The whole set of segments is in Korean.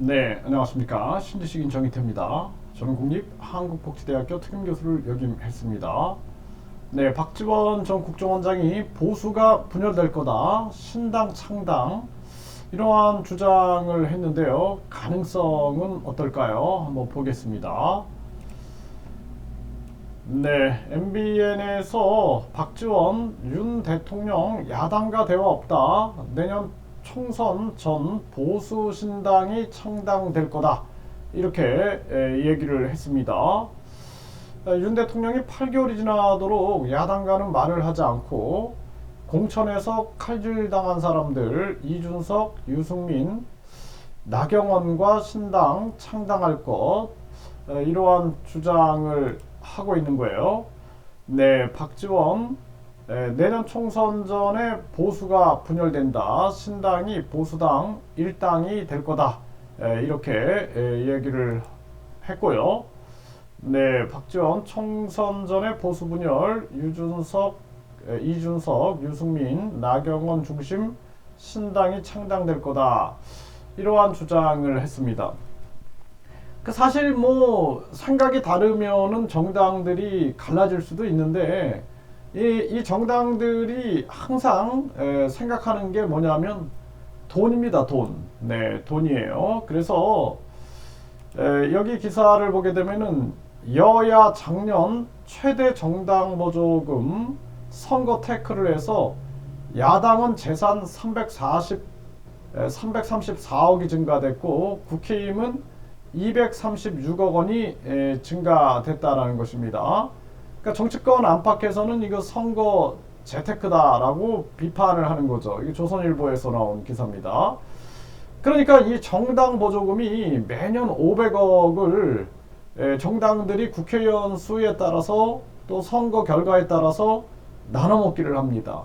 네, 안녕하십니까. 신지식인 정희태입니다. 저는 국립한국복지대학교 특임교수를 역임했습니다. 네, 박지원 전 국정원장이 보수가 분열될 거다. 신당 창당. 이러한 주장을 했는데요. 가능성은 어떨까요? 한번 보겠습니다. 네, MBN에서 박지원 윤 대통령 야당과 대화 없다. 내년 총선 전 보수 신당이 창당될 거다. 이렇게 에, 얘기를 했습니다. 아, 윤 대통령이 8개월이 지나도록 야당과는 말을 하지 않고 공천에서 칼질 당한 사람들 이준석, 유승민, 나경원과 신당 창당할 것 에, 이러한 주장을 하고 있는 거예요. 네, 박지원 에, 내년 총선 전에 보수가 분열된다. 신당이 보수당 일당이 될 거다. 에, 이렇게 에, 얘기를 했고요. 네, 박지원 총선 전에 보수 분열 유준석, 에, 이준석, 유승민, 나경원 중심 신당이 창당될 거다. 이러한 주장을 했습니다. 그 사실 뭐 생각이 다르면은 정당들이 갈라질 수도 있는데 이, 이 정당들이 항상 에, 생각하는 게 뭐냐면 돈입니다 돈 네 돈이에요 그래서 에, 여기 기사를 보게 되면은 여야 작년 최대 정당 보조금 선거 태클을 해서 야당은 재산 340 에, 334억이 증가됐고 국회의원은 236억 원이 에, 증가됐다라는 것입니다. 그러니까 정치권 안팎에서는 이거 선거 재테크다라고 비판을 하는 거죠. 이게 조선일보에서 나온 기사입니다. 그러니까 이 정당 보조금이 매년 500억을 정당들이 국회의원 수에 따라서 또 선거 결과에 따라서 나눠 먹기를 합니다.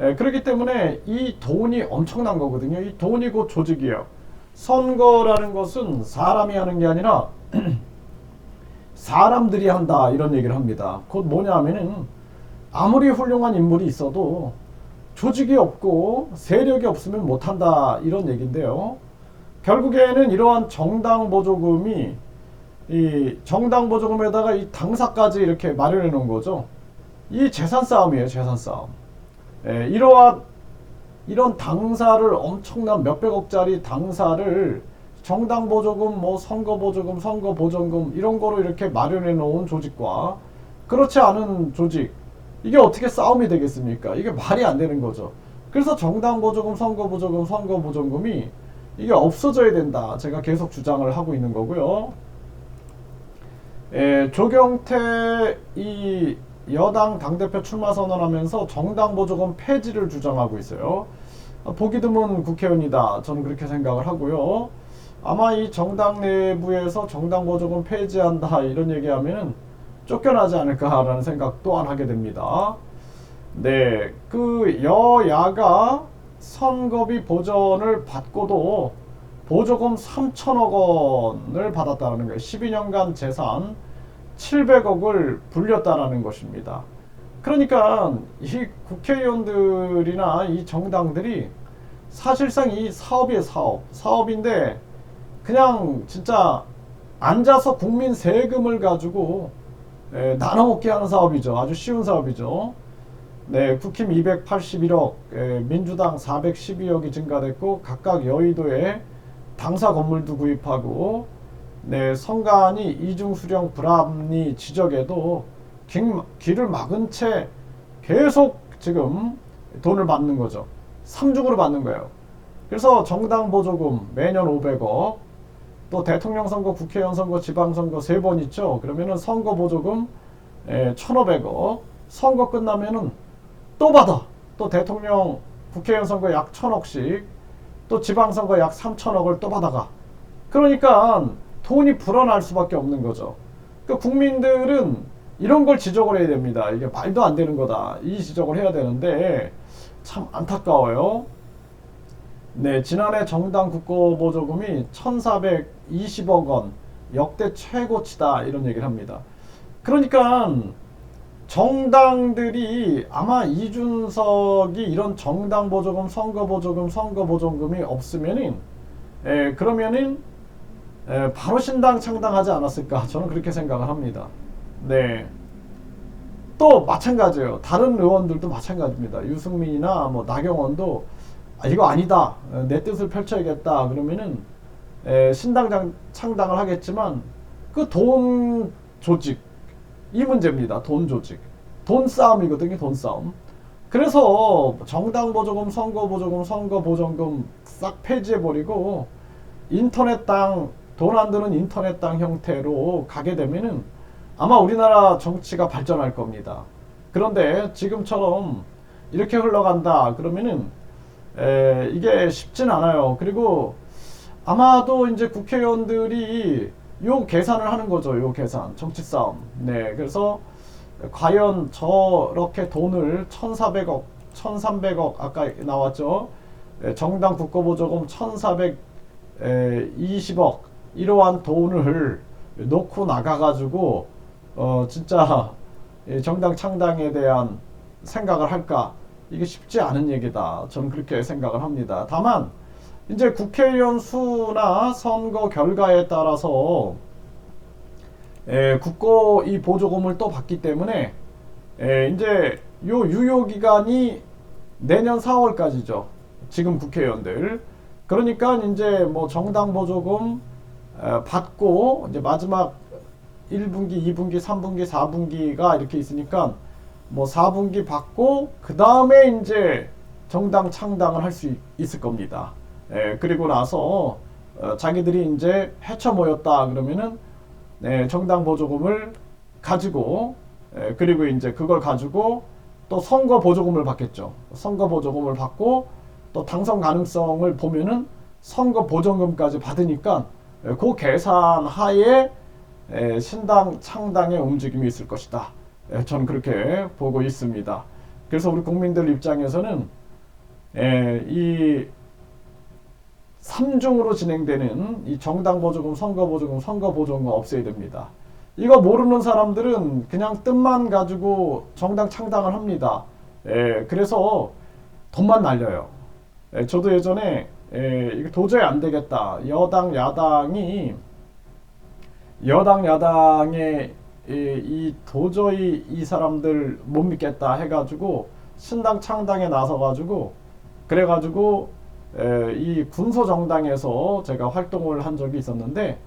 에, 그렇기 때문에 이 돈이 엄청난 거거든요. 이 돈이 곧 조직이에요. 선거라는 것은 사람이 하는 게 아니라 사람들이 한다 이런 얘기를 합니다. 곧 뭐냐면은 아무리 훌륭한 인물이 있어도 조직이 없고 세력이 없으면 못한다 이런 얘기인데요. 결국에는 이러한 정당 보조금이 이 정당 보조금에다가 이 당사까지 이렇게 마련해 놓은 거죠. 이 재산 싸움이에요, 재산 싸움. 예, 이러한 이런 당사를 엄청난 몇백억짜리 당사를 정당 보조금, 뭐 선거 보조금, 선거 보전금 이런 거로 이렇게 마련해 놓은 조직과 그렇지 않은 조직 이게 어떻게 싸움이 되겠습니까? 이게 말이 안 되는 거죠. 그래서 정당 보조금, 선거 보조금, 선거 보전금이 이게 없어져야 된다. 제가 계속 주장을 하고 있는 거고요. 에, 조경태 이 여당 당대표 출마 선언하면서 정당 보조금 폐지를 주장하고 있어요. 아, 보기 드문 국회의원이다. 저는 그렇게 생각을 하고요. 아마 이 정당 내부에서 정당 보조금 폐지한다 이런 얘기하면은 쫓겨나지 않을까라는 생각 또한 하게 됩니다. 네, 그 여야가 선거비 보전을 받고도 보조금 3천억 원을 받았다는 거예요. 12년간 재산 700억을 불렸다라는 것입니다. 그러니까 이 국회의원들이나 이 정당들이 사실상 이 사업이에요, 사업. 사업인데 그냥 진짜 앉아서 국민 세금을 가지고 에, 나눠 먹게 하는 사업이죠. 아주 쉬운 사업이죠. 네, 국힘 281억, 에, 민주당 412억이 증가됐고 각각 여의도에 당사 건물도 구입하고 네, 성간이 이중 수령 불합리 지적에도 길, 길을 막은 채 계속 지금 돈을 받는 거죠. 삼중으로 받는 거예요. 그래서 정당 보조금 매년 500억, 또 대통령 선거, 국회의원 선거, 지방선거 세 번 있죠. 그러면은 선거 보조금 에, 1,500억, 선거 끝나면은 또 받아. 또 대통령, 국회의원 선거 약 1,000억씩, 또 지방선거 약 3,000억을 또 받아가. 그러니까 돈이 불어날 수밖에 없는 거죠. 그 국민들은 이런 걸 지적을 해야 됩니다. 이게 말도 안 되는 거다. 이 지적을 해야 되는데 참 안타까워요. 네, 지난해 정당 국고보조금이 1,420억 원 역대 최고치다 이런 얘기를 합니다. 그러니까 정당들이 아마 이준석이 이런 정당 보조금, 선거 보조금, 선거 보조금이 없으면은 에, 그러면은 에, 바로 신당 창당하지 않았을까 저는 그렇게 생각을 합니다. 네. 또 마찬가지예요. 다른 의원들도 마찬가지입니다. 유승민이나 뭐 나경원도 아, 이거 아니다. 어, 내 뜻을 펼쳐야겠다. 그러면은 에, 신당 창당을 하겠지만 그 돈 조직 이 문제입니다. 돈 조직. 돈 싸움이거든요. 돈 싸움. 그래서 정당 보조금, 선거 보조금, 선거 보조금 싹 폐지해 버리고 인터넷 당, 돈안 드는 인터넷 당 형태로 가게 되면은 아마 우리나라 정치가 발전할 겁니다. 그런데 지금처럼 이렇게 흘러간다 그러면은 에, 이게 쉽진 않아요. 그리고 아마도 이제 국회의원들이 요 계산을 하는 거죠. 요 계산. 정치 싸움. 네. 그래서 과연 저렇게 돈을 1,400억, 1,300억 아까 나왔죠. 에, 정당 국고보조금 1,420억 이러한 돈을 놓고 나가가지고 어 진짜 이 정당 창당에 대한 생각을 할까 이게 쉽지 않은 얘기다. 저는 그렇게 생각을 합니다. 다만 이제 국회의원 수나 선거 결과에 따라서 에, 국고 이 보조금을 또 받기 때문에 에, 이제 요 유효 기간이 내년 4월까지죠. 지금 국회의원들. 그러니까 이제 뭐 정당 보조금 에, 받고 이제 마지막 1분기, 2분기, 3분기, 4분기가 이렇게 있으니까 뭐 4분기 받고 그 다음에 이제 정당 창당을 할 수 있을 겁니다. 예, 그리고 나서 어, 자기들이 이제 해쳐 모였다 그러면은 네, 정당 보조금을 가지고 예, 그리고 이제 그걸 가지고 또 선거 보조금을 받겠죠. 선거 보조금을 받고 또 당선 가능성을 보면은 선거 보조금까지 받으니까 예, 그 계산 하에 에, 신당 창당의 움직임이 있을 것이다. 에, 저는 그렇게 보고 있습니다. 그래서 우리 국민들 입장에서는 에, 이 3중으로 진행되는 이 정당 보조금, 선거 보조금, 선거 보조금 없애야 됩니다. 이거 모르는 사람들은 그냥 뜻만 가지고 정당 창당을 합니다. 에, 그래서 돈만 날려요. 에, 저도 예전에 에, 이거 도저히 안 되겠다. 여당, 야당이 여당 야당의 이, 이 도저히 이 사람들 못 믿겠다 해가지고 신당 창당에 나서가지고 그래가지고 에, 이 군소 정당에서 제가 활동을 한 적이 있었는데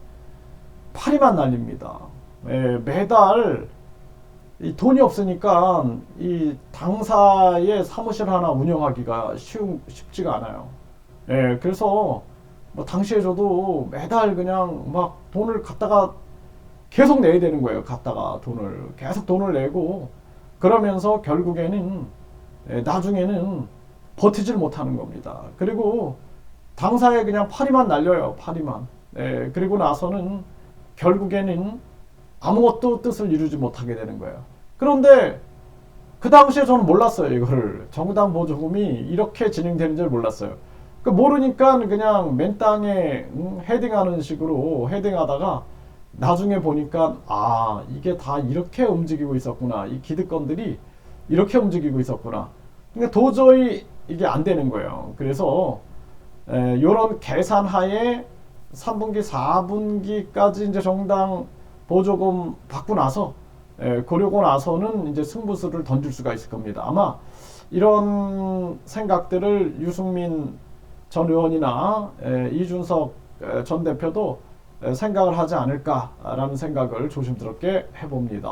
파리만 날립니다. 에, 매달 이 돈이 없으니까 이 당사의 사무실 하나 운영하기가 쉬운 쉽지가 않아요. 예, 그래서 뭐 당시에 저도 매달 그냥 막 돈을 갖다가 계속 내야 되는 거예요. 갖다가 돈을 계속 돈을 내고 그러면서 결국에는 에, 나중에는 버티질 못하는 겁니다. 그리고 당사에 그냥 파리만 날려요. 파리만. 에, 그리고 나서는 결국에는 아무것도 뜻을 이루지 못하게 되는 거예요. 그런데 그 당시에 저는 몰랐어요. 이거를 정당 보조금이 이렇게 진행되는 줄 몰랐어요. 그 모르니까 그냥 맨 땅에 음, 헤딩하는 식으로 헤딩하다가 나중에 보니까 아 이게 다 이렇게 움직이고 있었구나. 이 기득권들이 이렇게 움직이고 있었구나. 그러니까 도저히 이게 안 되는 거예요. 그래서 이런 계산하에 3분기 4분기까지 이제 정당 보조금 받고 나서 에, 그러고 나서는 이제 승부수를 던질 수가 있을 겁니다. 아마 이런 생각들을 유승민 전 의원이나 에, 이준석 에, 전 대표도 생각을 하지 않을까라는 생각을 조심스럽게 해봅니다.